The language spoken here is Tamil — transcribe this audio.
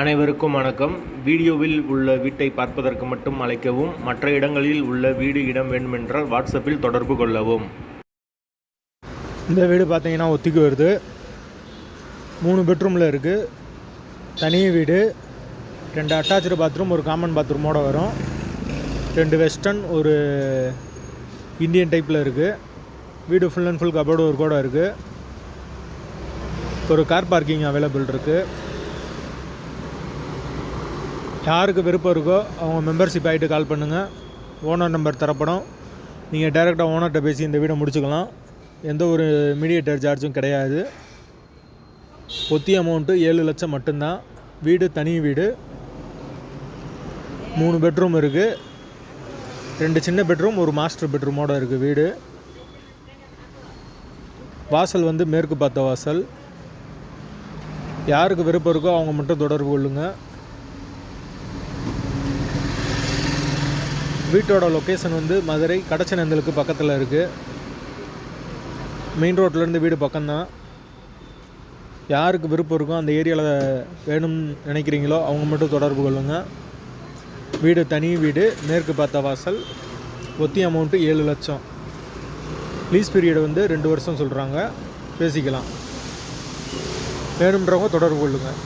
அனைவருக்கும் வணக்கம். வீடியோவில் உள்ள வீட்டை பார்ப்பதற்கு மட்டும் அழைக்கவும் மற்ற இடங்களில் உள்ள வீடு இடம் வேண்டுமென்றால் வாட்ஸ்அப்பில் தொடர்பு கொள்ளவும். இந்த வீடு பார்த்தீங்கன்னா ஒத்திக்கு வருது. மூணு பெட்ரூமில் இருக்குது தனி வீடு. ரெண்டு அட்டாச்சு பாத்ரூம் ஒரு காமன் பாத்ரூமோட வரும். ரெண்டு வெஸ்டர்ன் ஒரு இந்தியன் டைப்பில் இருக்குது வீடு ஃபுல் அண்ட் ஃபுல் கபோர்டு ஒரு கூட இருக்குது ஒரு கார் பார்க்கிங் அவைலபிள் இருக்குது யாருக்கு விருப்பம் இருக்கோ அவங்க மெம்பர்ஷிப் ஆகிட்டு கால் பண்ணுங்கள் ஓனர் நம்பர் தரப்படும். நீங்கள் டைரெக்டாக ஓனர்கிட்ட பேசி இந்த வீடை முடிச்சுக்கலாம். எந்த ஒரு மீடியேட்டர் சார்ஜும் கிடையாது. ஒத்தி அமௌண்ட்டு ஏழு லட்சம் மட்டும்தான். வீடு தனி வீடு. மூணு பெட்ரூம் இருக்குது ரெண்டு சின்ன பெட்ரூம் ஒரு மாஸ்டர் பெட்ரூமோட இருக்குது வீடு. வாசல் வந்து மேற்கு பார்த்த வாசல். யாருக்கு விருப்பம் இருக்கோ அவங்க மட்டும் தொடர்பு கொள்ளுங்கள் வீட்டோட லொக்கேஷன் வந்து மதுரை கடச்சநந்தலுக்கு பக்கத்தில் இருக்குது மெயின் ரோட்லேருந்து வீடு பக்கம்தான். யாருக்கு விருப்பம் இருக்கோ அந்த ஏரியாவில் வேணும்னு நினைக்கிறீங்களோ அவங்க மட்டும் தொடர்பு கொள்ளுங்கள் வீடு தனி வீடு மேற்கு பார்த்த வாசல் ஒத்தி அமௌண்ட்டு ஏழு லட்சம். லீஸ் பீரியட் வந்து ரெண்டு வருஷம் சொல்கிறாங்க பேசிக்கலாம். வேணுன்றவங்க தொடர்பு கொள்ளுங்கள்